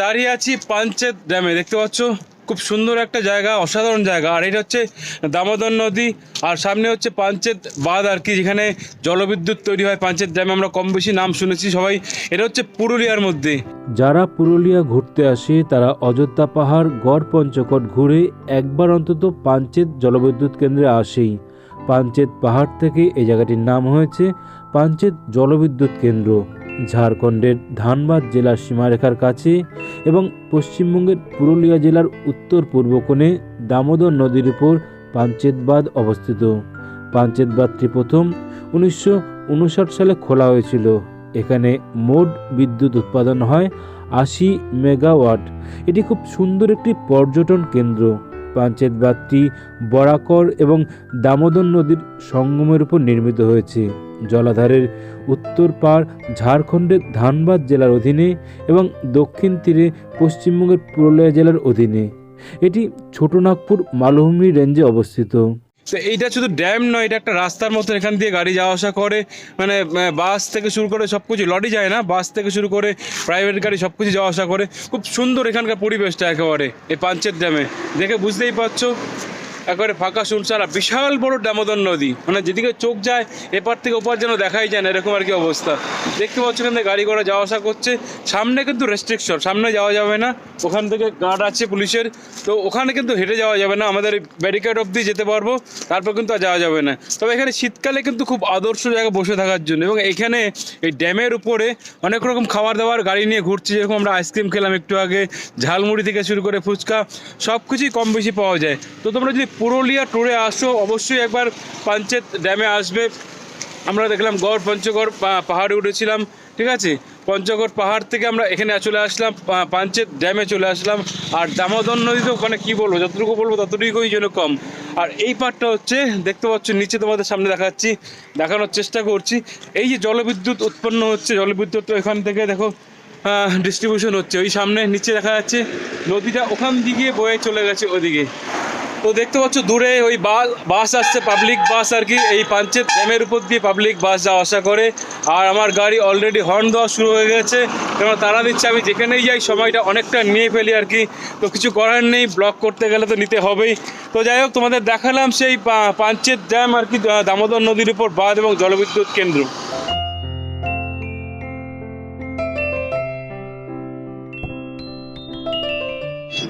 দাঁড়িয়ে আছি পাঞ্চেত ড্যামে, দেখতে পাচ্ছ? খুব সুন্দর একটা জায়গা, অসাধারণ জায়গা। আর এটা হচ্ছে দামোদর নদী, আর সামনে হচ্ছে পাঞ্চেত বাঁধ আর কি, যেখানে জলবিদ্যুৎ তৈরি হয় পাঞ্চেত ড্যামে। আমরা কম বেশি নাম শুনেছি সবাই। এটা হচ্ছে পুরুলিয়ার মধ্যে। যারা পুরুলিয়া ঘুরতে আসে, তারা অযোধ্যা পাহাড়, গড় পঞ্চকট ঘুরে একবার অন্তত পাঞ্চেত জলবিদ্যুৎ কেন্দ্রে আসেই। পাঞ্চেত পাহাড় থেকে এই জায়গাটির নাম হয়েছে পাঞ্চেত জলবিদ্যুৎ কেন্দ্র। ঝাড়খণ্ডের ধানবাদ জেলার সীমারেখার কাছে এবং পশ্চিমবঙ্গের পুরুলিয়া জেলার উত্তর পূর্ব কোণে দামোদর নদীর উপর পাঞ্চেতবাদ অবস্থিত। পাঞ্চেতবাদটি প্রথম উনিশশো উনষাট সালে খোলা হয়েছিল। এখানে মোট বিদ্যুৎ উৎপাদন হয় আশি মেগাওয়াট। এটি খুব সুন্দর একটি পর্যটন কেন্দ্র। পাঞ্চেত বাঁধটি বরাকর এবং দামোদর নদীর সঙ্গমের উপর নির্মিত হয়েছে। জলাধারের উত্তর পাড় ঝাড়খণ্ডের ধানবাদ জেলার অধীনে এবং দক্ষিণ তীরে পশ্চিমবঙ্গের পুরুলিয়া জেলার অধীনে। এটি ছোটনাগপুর মালভূমি রেঞ্জে অবস্থিত। তো এইটা শুধু ড্যাম নয়, এটা একটা রাস্তার মতো এখান দিয়ে গাড়ি যাওয়া আসা করে মানে বাস থেকে শুরু করে সব কিছু লরি যায় না, বাস থেকে শুরু করে প্রাইভেট গাড়ি সব কিছু যাওয়া আসা করে। খুব সুন্দর এখানকার পরিবেশটা একেবারে, এই পাঞ্চেত ড্যামে। দেখে বুঝতেই পারছ একেবারে ফাঁকা শুনশান আর বিশাল বড় দামোদর নদী। মানে যেদিকে চোখ যায়, এপার থেকে ওপার যেন দেখাই যায় না, এরকম আর কি অবস্থা। দেখতে পাচ্ছ এখান গাড়ি ঘোড়া যাওয়া আসা করছে। সামনে কিন্তু রেস্ট্রিকশন সামনে যাওয়া যাবে না। ওখান থেকে গার্ড আছে পুলিশের। তো ওখানে কিন্তু হেঁটে যাওয়া যাবে না। আমাদের ব্যারিকেড অবধি যেতে পারব, তারপর কিন্তু আর যাওয়া যাবে না। তবে এখানে শীতকালে কিন্তু খুব আদর্শ জায়গা বসে থাকার জন্য এবং এখানে এই ড্যামের উপরে অনেক রকম খাবার দাবার গাড়ি নিয়ে ঘুরছে। যেরকম আমরা আইসক্রিম খেলাম একটু আগে, ঝালমুড়ি থেকে শুরু করে ফুচকা সব কিছুই কম বেশি পাওয়া যায়। তো তোমরা যদি পুরুলিয়া ট্যুরে আসো, অবশ্যই একবার পাঞ্চেত ড্যামে আসবে। আমরা দেখলাম গড়, পঞ্চগড় পাহাড়ে উঠেছিলাম, ঠিক আছে? পঞ্চগড় পাহাড় থেকে আমরা এখানে চলে আসলাম পাঞ্চেত ড্যামে চলে আসলাম। আর দামোদর নদীতে ওখানে কী বলব, যতটুকু বলব ততটুকুই যেন কম। আর এই পার্টটা হচ্ছে, দেখতে পাচ্ছ, নিচে তোমাদের সামনে দেখাচ্ছি, দেখানোর চেষ্টা করছি। এই যে জলবিদ্যুৎ উৎপন্ন হচ্ছে, জলবিদ্যুৎ তো এখান থেকে দেখো ডিস্ট্রিবিউশন হচ্ছে। ওই সামনে, নিচে দেখা যাচ্ছে, নদীটা ওখান দিকে বয়ে চলে গেছে ওদিকে। তো দেখতে পাচ্ছ, দূরে ওই বাস আসছে পাবলিক বাস আর কি, এই পাঞ্চেত ড্যামের উপর দিয়ে পাবলিক বাস যাওয়া আসা করে। আর আমার গাড়ি অলরেডি হর্ন দেওয়া শুরু হয়ে গেছে কারণ তারা দিচ্ছে, আমি যেখানেই যাই, সময়টা অনেকটা নিয়ে ফেলি আর কি। তো কিছু করার নেই ব্লক করতে গেলে তো নিতে হবেই। তো যাই হোক, তোমাদের দেখালাম সেই পাঞ্চেত ড্যাম আর কি দামোদর নদীর উপর বাঁধ এবং জলবিদ্যুৎ কেন্দ্র।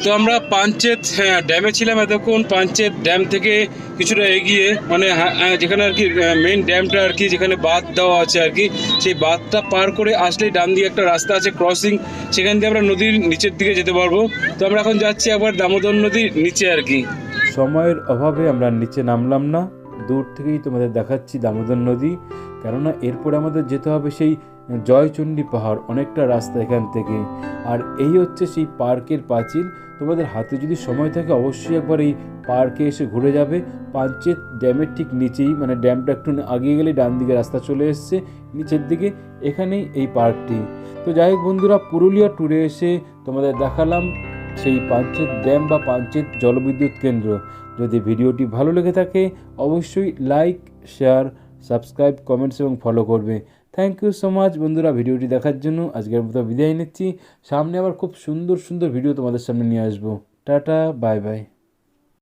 তো আমরা পাঞ্চেত হ্যাঁ ড্যামে ছিলাম এতক্ষণ। পাঞ্চেত ড্যাম থেকে কিছুটা এগিয়ে মানে হ্যাঁ, হ্যাঁ, যেখানে আর কি মেন ড্যামটা আর কি যেখানে বাঁধ দেওয়া আছে আর কি সেই বাঁধটা পার করে আসলেই ডান দিকে একটা রাস্তা আছে ক্রসিং সেখান দিয়ে আমরা নদীর নিচের দিকে যেতে পারব। তো আমরা এখন যাচ্ছি আবার দামোদর নদীর নিচে আর কি। সময়ের অভাবে আমরা নিচে নামলাম না। দূর থেকেই তোমাদের দেখাচ্ছি দামোদর নদী। কেননা এরপরে আমাদের যেতে হবে সেই জয়চণ্ডী পাহাড় অনেকটা রাস্তা এখান থেকে। আর এই হচ্ছে সেই পার্কের পাঁচিল। তোমাদের হাতে যদি সময় থাকে, অবশ্যই একবার এই পার্কে এসে ঘুরে যাবে। পাঞ্চেত ড্যামের ঠিক নিচেই মানে ড্যামটা একটু আগিয়ে গেলে ডান দিকে রাস্তা চলে এসছে, নিচের দিকে এখানেই এই পার্কটি। তো যাই হোক বন্ধুরা, পুরুলিয়া ট্যুরে এসে তোমাদের দেখালাম সেই পাঞ্চেত ড্যাম বা পাঞ্চেত জলবিদ্যুৎ কেন্দ্র। যদি ভিডিওটি ভালো লেগে থাকে, অবশ্যই লাইক শেয়ার সাবস্ক্রাইব কমেন্টস এবং ফলো করবে। থ্যাংক ইউ সো মাচ বন্ধুরা, ভিডিওটি দেখার জন্য। আজকের মতো বিদায় নিচ্ছি। সামনে আবার খুব সুন্দর সুন্দর ভিডিও তোমাদের সামনে নিয়ে আসব। Tata bye bye